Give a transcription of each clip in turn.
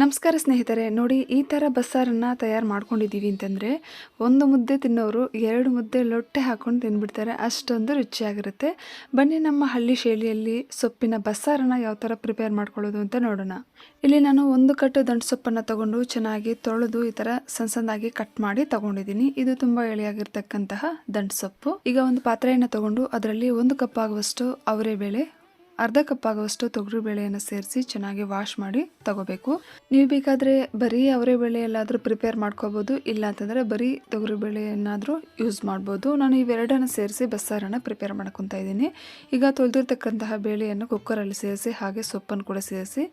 ನಮಸ್ಕಾರ ಸ್ನೇಹಿತರೆ, ನೋಡಿ ಈ ಥರ ಬಸ್ಸಾರನ್ನು ತಯಾರು ಮಾಡ್ಕೊಂಡಿದ್ದೀವಿ ಅಂತಂದರೆ ಒಂದು ಮುದ್ದೆ ತಿನ್ನೋರು ಎರಡು ಮುದ್ದೆ ಲೊಟ್ಟೆ ಹಾಕೊಂಡು ತಿಂದ್ಬಿಡ್ತಾರೆ ಅಷ್ಟೊಂದು ರುಚಿಯಾಗಿರುತ್ತೆ. ಬನ್ನಿ ನಮ್ಮ ಹಳ್ಳಿ ಶೈಲಿಯಲ್ಲಿ ಸೊಪ್ಪಿನ ಬಸ್ಸಾರನ್ನು ಯಾವ ಥರ ಪ್ರಿಪೇರ್ ಮಾಡ್ಕೊಳ್ಳೋದು ಅಂತ ನೋಡೋಣ. ಇಲ್ಲಿ ನಾನು ಒಂದು ಕಟ್ಟು ದಂಟು ಸೊಪ್ಪನ್ನು ತಗೊಂಡು ಚೆನ್ನಾಗಿ ತೊಳೆದು ಈ ಥರ ಸಣ್ಣ ಸಣ್ಣದಾಗಿ ಕಟ್ ಮಾಡಿ ತಗೊಂಡಿದ್ದೀನಿ. ಇದು ತುಂಬ ಎಳೆಯಾಗಿರ್ತಕ್ಕಂತಹ ದಂಟು ಸೊಪ್ಪು ಈಗ ಒಂದು ಪಾತ್ರೆಯನ್ನು ತಗೊಂಡು ಅದರಲ್ಲಿ ಒಂದು ಕಪ್ ಆಗುವಷ್ಟು ಅವರೆಬೇಳೆ ಅರ್ಧ ಕಪ್ ಆಗುವಷ್ಟು ತೊಗರಿ ಬೇಳೆಯನ್ನು ಸೇರಿಸಿ ಚೆನ್ನಾಗಿ ವಾಶ್ ಮಾಡಿ ತಗೋಬೇಕು. ನೀವು ಬೇಕಾದರೆ ಬರೀ ಅವರೇ ಬೇಳೆ ಎಲ್ಲಾದರೂ ಪ್ರಿಪೇರ್ ಮಾಡ್ಕೋಬೋದು, ಇಲ್ಲ ಅಂತಂದರೆ ಬರೀ ತೊಗರಿ ಬೇಳೆಯನ್ನಾದರೂ ಯೂಸ್ ಮಾಡ್ಬೋದು. ನಾನು ಇವೆರಡನ್ನು ಸೇರಿಸಿ ಬಸ್ಸಾರನ್ನು ಪ್ರಿಪೇರ್ ಮಾಡ್ಕೊತಾ ಇದ್ದೀನಿ. ಈಗ ತೊಳೆದಿರ್ತಕ್ಕಂತಹ ಬೇಳೆಯನ್ನು ಕುಕ್ಕರಲ್ಲಿ ಸೇರಿಸಿ, ಹಾಗೆ ಸೊಪ್ಪನ್ನು ಕೂಡ ಸೇರಿಸಿ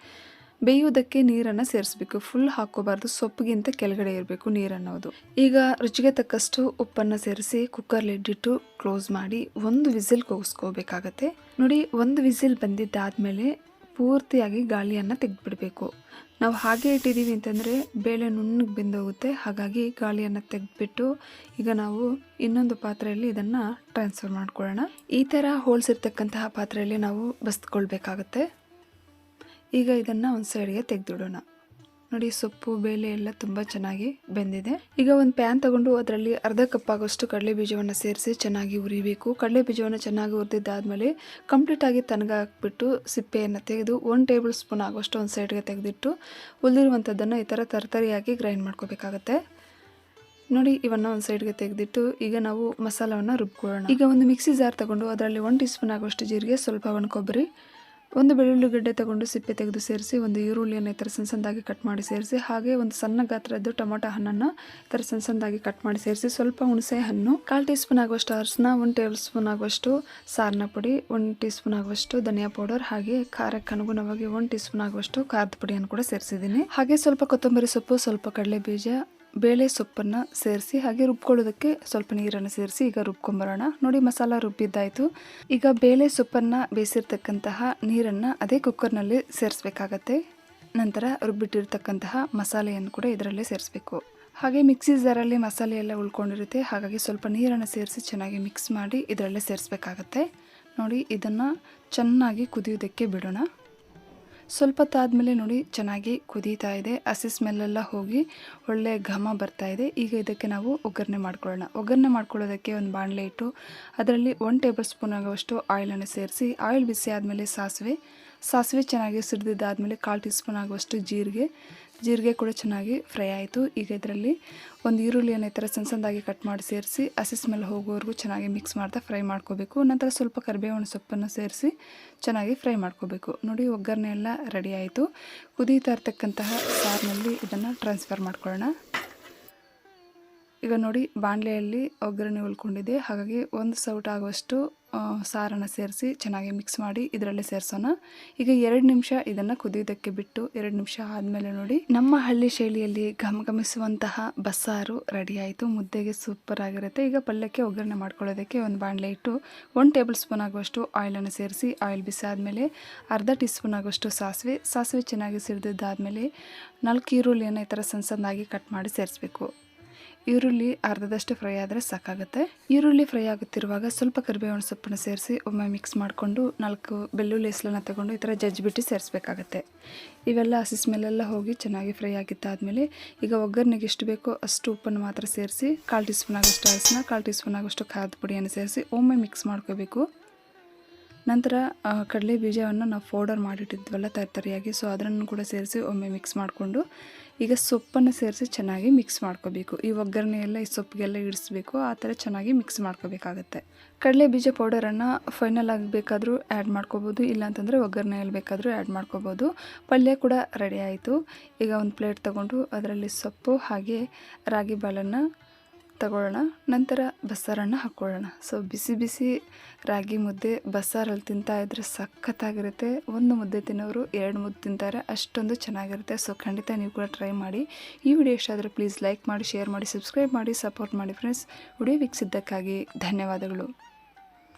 ಬೇಯುವುದಕ್ಕೆ ನೀರನ್ನು ಸೇರಿಸಬೇಕು. ಫುಲ್ ಹಾಕೋಬಾರ್ದು ಸೊಪ್ಪಿಗಿಂತ ಕೆಳಗಡೆ ಇರಬೇಕು ನೀರನ್ನೋದು. ಈಗ ರುಚಿಗೆ ತಕ್ಕಷ್ಟು ಉಪ್ಪನ್ನು ಸೇರಿಸಿ ಕುಕ್ಕರ್ ಇಟ್ಟಿಟ್ಟು ಕ್ಲೋಸ್ ಮಾಡಿ ಒಂದು ವಿಸಿಲ್ ಕೂಗಿಸ್ಕೋಬೇಕಾಗತ್ತೆ. ನೋಡಿ, ಒಂದು ವಿಸಿಲ್ ಬಂದಿದ್ದಾದಮೇಲೆ ಪೂರ್ತಿಯಾಗಿ ಗಾಳಿಯನ್ನು ತೆಗೆದುಬಿಡಬೇಕು. ನಾವು ಹಾಗೆ ಇಟ್ಟಿದ್ದೀವಿ ಅಂತಂದರೆ ಬೇಳೆ ನುಣ್ಣಗೆ ಬೆಂದೋಗುತ್ತೆ. ಹಾಗಾಗಿ ಗಾಳಿಯನ್ನು ತೆಗೆದ್ಬಿಟ್ಟು ಈಗ ನಾವು ಇನ್ನೊಂದು ಪಾತ್ರೆಯಲ್ಲಿ ಇದನ್ನು ಟ್ರಾನ್ಸ್ಫರ್ ಮಾಡ್ಕೊಳ್ಳೋಣ. ಈ ಥರ ಹೋಲ್ಸಿರ್ತಕ್ಕಂತಹ ಪಾತ್ರೆಯಲ್ಲಿ ನಾವು ಬಸ್ಕೊಳ್ಬೇಕಾಗತ್ತೆ. ಈಗ ಇದನ್ನು ಒಂದು ಸೈಡ್ಗೆ ತೆಗೆದಿಡೋಣ. ನೋಡಿ, ಸೊಪ್ಪು, ಬೇಳೆ ಎಲ್ಲ ತುಂಬ ಚೆನ್ನಾಗಿ ಬೆಂದಿದೆ. ಈಗ ಒಂದು ಪ್ಯಾನ್ ತಗೊಂಡು ಅದರಲ್ಲಿ ಅರ್ಧ ಕಪ್ ಆಗೋಷ್ಟು ಕಡಲೆ ಬೀಜವನ್ನು ಸೇರಿಸಿ ಚೆನ್ನಾಗಿ ಉರಿಬೇಕು ಕಡಲೆ ಬೀಜವನ್ನು ಚೆನ್ನಾಗಿ ಹುರಿದಿದ್ದಾದಮೇಲೆ ಕಂಪ್ಲೀಟಾಗಿ ತನಗ ಹಾಕ್ಬಿಟ್ಟು ಸಿಪ್ಪೆಯನ್ನು ತೆಗೆದು ಒಂದು ಟೇಬಲ್ ಸ್ಪೂನ್ ಆಗೋಷ್ಟು ಒಂದು ಸೈಡ್ಗೆ ತೆಗೆದಿಟ್ಟು ಉಳಿದಿರುವಂಥದ್ದನ್ನು ಈ ಥರ ತರತರಿಯಾಗಿ ಗ್ರೈಂಡ್ ಮಾಡ್ಕೋಬೇಕಾಗತ್ತೆ. ನೋಡಿ, ಇವನ್ನ ಒಂದು ಸೈಡ್ಗೆ ತೆಗೆದಿಟ್ಟು ಈಗ ನಾವು ಮಸಾಲವನ್ನು ರುಬ್ಕೊಳ್ಳೋಣ. ಈಗ ಒಂದು ಮಿಕ್ಸಿ ಜಾರ್ ತಗೊಂಡು ಅದರಲ್ಲಿ ಒನ್ ಟೀ ಸ್ಪೂನ್ ಆಗೋಷ್ಟು ಜೀರಿಗೆ, ಸ್ವಲ್ಪ ಒಣ ಕೊಬ್ಬರಿ ಒಂದು ಬೆಳ್ಳುಳ್ಳಿ ಗಡ್ಡೆ ತಗೊಂಡು ಸಿಪ್ಪೆ ತೆಗೆದು ಸೇರಿಸಿ, ಒಂದು ಈರುಳ್ಳಿಯನ್ನು ಈ ಥರ ಸಣ್ಣ ಕಟ್ ಮಾಡಿ ಸೇರಿಸಿ, ಹಾಗೆ ಒಂದು ಸಣ್ಣ ಗಾತ್ರದ್ದು ಟೊಮೊಟೊ ಹಣ್ಣನ್ನು ಈ ಥರ ಸಣ್ಣ ಸಣ್ಣದಾಗಿ ಕಟ್ ಮಾಡಿ ಸೇರಿಸಿ, ಸ್ವಲ್ಪ ಹುಣಸೆ ಹಣ್ಣು, ಕಾಲು ಟೀ ಸ್ಪೂನ್ ಆಗುವಷ್ಟು ಅರಸನ ಒಂದು ಟೇಬಲ್ ಸ್ಪೂನ್ ಆಗುವಷ್ಟು ಸಾರಿನ ಪುಡಿ, ಒಂದು ಟೀ ಸ್ಪೂನ್ ಆಗುವಷ್ಟು ಧನಿಯಾ ಪೌಡರ್, ಹಾಗೆ ಖಾರಕ್ಕೆ ಅನುಗುಣವಾಗಿ ಒಂದು ಟೀ ಸ್ಪೂನ್ ಆಗುವಷ್ಟು ಖಾರದ ಪುಡಿಯನ್ನು ಕೂಡ ಸೇರಿಸಿದ್ದೀನಿ. ಹಾಗೆ ಸ್ವಲ್ಪ ಕೊತ್ತಂಬರಿ ಸೊಪ್ಪು, ಸ್ವಲ್ಪ ಕಡಲೆ ಬೀಜ ಬೇಳೆ ಸೊಪ್ಪನ್ನು ಸೇರಿಸಿ, ಹಾಗೆ ರುಬ್ಕೊಳ್ಳೋದಕ್ಕೆ ಸ್ವಲ್ಪ ನೀರನ್ನು ಸೇರಿಸಿ ಈಗ ರುಬ್ಕೊಂಬರೋಣ. ನೋಡಿ ಮಸಾಲ ರುಬ್ಬಿದ್ದಾಯಿತು. ಈಗ ಬೇಳೆ ಸೊಪ್ಪನ್ನು ಬೇಯಿಸಿರ್ತಕ್ಕಂತಹ ನೀರನ್ನು ಅದೇ ಕುಕ್ಕರ್ನಲ್ಲಿ ಸೇರಿಸ್ಬೇಕಾಗತ್ತೆ. ನಂತರ ರುಬ್ಬಿಟ್ಟಿರ್ತಕ್ಕಂತಹ ಮಸಾಲೆಯನ್ನು ಕೂಡ ಇದರಲ್ಲೇ ಸೇರಿಸ್ಬೇಕು. ಹಾಗೆ ಮಿಕ್ಸಿ ಜಾರಲ್ಲಿ ಮಸಾಲೆ ಎಲ್ಲ ಉಳ್ಕೊಂಡಿರುತ್ತೆ. ಹಾಗಾಗಿ ಸ್ವಲ್ಪ ನೀರನ್ನು ಸೇರಿಸಿ ಚೆನ್ನಾಗಿ ಮಿಕ್ಸ್ ಮಾಡಿ ಇದರಲ್ಲೇ ಸೇರಿಸ್ಬೇಕಾಗತ್ತೆ. ನೋಡಿ, ಇದನ್ನು ಚೆನ್ನಾಗಿ ಕುದಿಯೋದಕ್ಕೆ ಬಿಡೋಣ. ಸ್ವಲ್ಪ ಹೊತ್ತಾದಮೇಲೆ ನೋಡಿ, ಚೆನ್ನಾಗಿ ಕುದೀತಾ ಇದೆ. ಹಸಿ ಸ್ಮೆಲ್ಲೆಲ್ಲ ಹೋಗಿ ಒಳ್ಳೆ ಘಮ ಬರ್ತಾ ಇದೆ. ಈಗ ಇದಕ್ಕೆ ನಾವು ಒಗ್ಗರಣೆ ಮಾಡ್ಕೊಳ್ಳೋಣ. ಒಗ್ಗರಣೆ ಮಾಡ್ಕೊಳ್ಳೋದಕ್ಕೆ ಒಂದು ಬಾಣಲೆ ಇಟ್ಟು, ಅದರಲ್ಲಿ ಒನ್ ಟೇಬಲ್ ಸ್ಪೂನ್ ಆಗುವಷ್ಟು ಆಯಿಲನ್ನು ಸೇರಿಸಿ ಆಯಿಲ್ ಬಿಸಿ ಆದಮೇಲೆ ಸಾಸಿವೆ ಸಾಸಿವೆ ಚೆನ್ನಾಗಿ ಸಿಡಿದಿದ್ದಾದಮೇಲೆ ಕಾಲು ಟೀ ಸ್ಪೂನ್ ಆಗುವಷ್ಟು ಜೀರಿಗೆ. ಜೀರಿಗೆ ಕೂಡ ಚೆನ್ನಾಗಿ ಫ್ರೈ ಆಯಿತು. ಈಗ ಇದರಲ್ಲಿ ಒಂದು ಈರುಳ್ಳಿಯನ್ನು ಈ ಥರ ಸಣ್ಣ ಸಣ್ಣದಾಗಿ ಕಟ್ ಮಾಡಿ ಸೇರಿಸಿ, ಹಸಿ ಸ್ಮೆಲ್ ಹೋಗೋವರೆಗೂ ಚೆನ್ನಾಗಿ ಮಿಕ್ಸ್ ಮಾಡ್ತಾ ಫ್ರೈ ಮಾಡ್ಕೋಬೇಕು. ನಂತರ ಸ್ವಲ್ಪ ಕರಿಬೇವಿನ ಸೊಪ್ಪನ್ನು ಸೇರಿಸಿ ಚೆನ್ನಾಗಿ ಫ್ರೈ ಮಾಡ್ಕೋಬೇಕು. ನೋಡಿ, ಒಗ್ಗರಣೆ ಎಲ್ಲ ರೆಡಿ ಆಯಿತು. ಕುದೀತಾ ಇರ್ತಕ್ಕಂತಹ ಸಾರಿನಲ್ಲಿ ಇದನ್ನು ಟ್ರಾನ್ಸ್ಫರ್ ಮಾಡ್ಕೊಳ್ಳೋಣ. ಈಗ ನೋಡಿ, ಬಾಣಲೆಯಲ್ಲಿ ಒಗ್ಗರಣೆ ಉಳ್ಕೊಂಡಿದೆ. ಹಾಗಾಗಿ ಒಂದು ಸೌಟ್ ಆಗುವಷ್ಟು ಸಾರನ್ನು ಸೇರಿಸಿ ಚೆನ್ನಾಗಿ ಮಿಕ್ಸ್ ಮಾಡಿ ಇದರಲ್ಲೇ ಸೇರಿಸೋಣ. ಈಗ ಎರಡು ನಿಮಿಷ ಇದನ್ನು ಕುದಿಯೋದಕ್ಕೆ ಬಿಟ್ಟು ಎರಡು ನಿಮಿಷ ಆದಮೇಲೆ ನೋಡಿ. ನಮ್ಮ ಹಳ್ಳಿ ಶೈಲಿಯಲ್ಲಿ ಘಮಘಮಿಸುವಂತಹ ಬಸ್ಸಾರು ರೆಡಿ ಆಯಿತು. ಮುದ್ದೆಗೆ ಸೂಪರ್ ಆಗಿರುತ್ತೆ. ಈಗ ಪಲ್ಯಕ್ಕೆ ಒಗ್ಗರಣೆ ಮಾಡ್ಕೊಳ್ಳೋದಕ್ಕೆ ಒಂದು ಬಾಣಲೆ ಇಟ್ಟು ಒಂದು ಟೇಬಲ್ ಸ್ಪೂನ್ ಆಗುವಷ್ಟು ಆಯಿಲನ್ನು ಸೇರಿಸಿ ಆಯಿಲ್ ಬಿಸಿ ಆದಮೇಲೆ ಅರ್ಧ ಟೀ ಸ್ಪೂನ್ ಆಗುವಷ್ಟು ಸಾಸಿವೆ. ಸಾಸಿವೆ ಚೆನ್ನಾಗಿ ಸಿಡಿದಾದಮೇಲೆ ನಾಲ್ಕು ಈರುಳ್ಳಿಯನ್ನು ಈ ಥರ ಸಣ್ಣ ಸಣ್ಣದಾಗಿ ಕಟ್ ಮಾಡಿ ಸೇರಿಸಬೇಕು. ಈರುಳ್ಳಿ ಅರ್ಧದಷ್ಟು ಫ್ರೈ ಆದರೆ ಸಾಕಾಗುತ್ತೆ. ಈರುಳ್ಳಿ ಫ್ರೈ ಆಗುತ್ತಿರುವಾಗ ಸ್ವಲ್ಪ ಕರಿಬೇವಿನ ಸೊಪ್ಪನ್ನು ಸೇರಿಸಿ ಒಮ್ಮೆ ಮಿಕ್ಸ್ ಮಾಡಿಕೊಂಡು ನಾಲ್ಕು ಬೆಳ್ಳುಳ್ಳಿ ಹೆಸಲನ್ನು ತಗೊಂಡು ಈ ಥರ ಜಜ್ಜಿಬಿಟ್ಟು ಸೇರಿಸ್ಬೇಕಾಗತ್ತೆ. ಇವೆಲ್ಲ ಹಸಿ ಸ್ಮೆಲ್ಲೆಲ್ಲ ಹೋಗಿ ಚೆನ್ನಾಗಿ ಫ್ರೈ ಆಗಿದ್ದಾದಮೇಲೆ ಈಗ ಒಗ್ಗರಣೆಗೆ ಎಷ್ಟು ಬೇಕೋ ಅಷ್ಟು ಉಪ್ಪನ್ನು ಮಾತ್ರ ಸೇರಿಸಿ, ಕಾಲು ಟೀ ಸ್ಪೂನ್ ಆಗೋಷ್ಟು ಅರಸನ ಕಾಲು ಟೀ ಸ್ಪೂನ್ ಆಗೋಷ್ಟು ಖಾರದ ಪುಡಿಯನ್ನು ಸೇರಿಸಿ ಒಮ್ಮೆ ಮಿಕ್ಸ್ ಮಾಡ್ಕೋಬೇಕು. ನಂತರ ಕಡಲೆ ಬೀಜವನ್ನು ನಾವು ಪೌಡರ್ ಮಾಡಿಟ್ಟಿದ್ವಲ್ಲ ತರತರಿಯಾಗಿ ಸೊ ಅದನ್ನು ಕೂಡ ಸೇರಿಸಿ ಒಮ್ಮೆ ಮಿಕ್ಸ್ ಮಾಡಿಕೊಂಡು, ಈಗ ಸೊಪ್ಪನ್ನು ಸೇರಿಸಿ ಚೆನ್ನಾಗಿ ಮಿಕ್ಸ್ ಮಾಡ್ಕೋಬೇಕು. ಈ ಒಗ್ಗರಣೆ ಎಲ್ಲ ಈ ಸೊಪ್ಪಿಗೆಲ್ಲ ಇಡಿಸ್ಬೇಕು, ಆ ಥರ ಚೆನ್ನಾಗಿ ಮಿಕ್ಸ್ ಮಾಡ್ಕೋಬೇಕಾಗತ್ತೆ. ಕಡಲೆ ಬೀಜ ಪೌಡರನ್ನು ಫೈನಲ್ ಆಗಿ ಬೇಕಾದರೂ ಆ್ಯಡ್ ಮಾಡ್ಕೋಬೋದು, ಇಲ್ಲಾಂತಂದರೆ ಒಗ್ಗರಣೆಯಲ್ಲಿ ಬೇಕಾದರೂ ಆ್ಯಡ್ ಮಾಡ್ಕೋಬೋದು. ಪಲ್ಯ ಕೂಡ ರೆಡಿ ಆಯಿತು. ಈಗ ಒಂದು ಪ್ಲೇಟ್ ತೊಗೊಂಡು, ಅದರಲ್ಲಿ ಸೊಪ್ಪು, ಹಾಗೆ ರಾಗಿ ಬಾಲನ್ನು ತಗೊಳ್ಳೋಣ, ನಂತರ ಬಸ್ಸಾರನ್ನು ಹಾಕ್ಕೊಳ್ಳೋಣ. ಸೊ ಬಿಸಿ ಬಿಸಿ ರಾಗಿ ಮುದ್ದೆ ಬಸ್ಸಾರಲ್ಲಿ ತಿಂತಾ ಇದ್ರೆ ಸಖತ್ತಾಗಿರುತ್ತೆ. ಒಂದು ಮುದ್ದೆ ತಿನ್ನೋರು ಎರಡು ಮುದ್ದೆ ತಿಂತಾರೆ, ಅಷ್ಟೊಂದು ಚೆನ್ನಾಗಿರುತ್ತೆ. ಸೊ ಖಂಡಿತ ನೀವು ಕೂಡ ಟ್ರೈ ಮಾಡಿ. ಈ ವಿಡಿಯೋ ಇಷ್ಟ ಪ್ಲೀಸ್ ಲೈಕ್ ಮಾಡಿ ಶೇರ್ ಮಾಡಿ ಸಬ್ಸ್ಕ್ರೈಬ್ ಮಾಡಿ ಸಪೋರ್ಟ್ ಮಾಡಿ ಫ್ರೆಂಡ್ಸ್ ವಿಡಿಯೋ ವೀಕ್ಷಿದ್ದಕ್ಕಾಗಿ ಧನ್ಯವಾದಗಳು.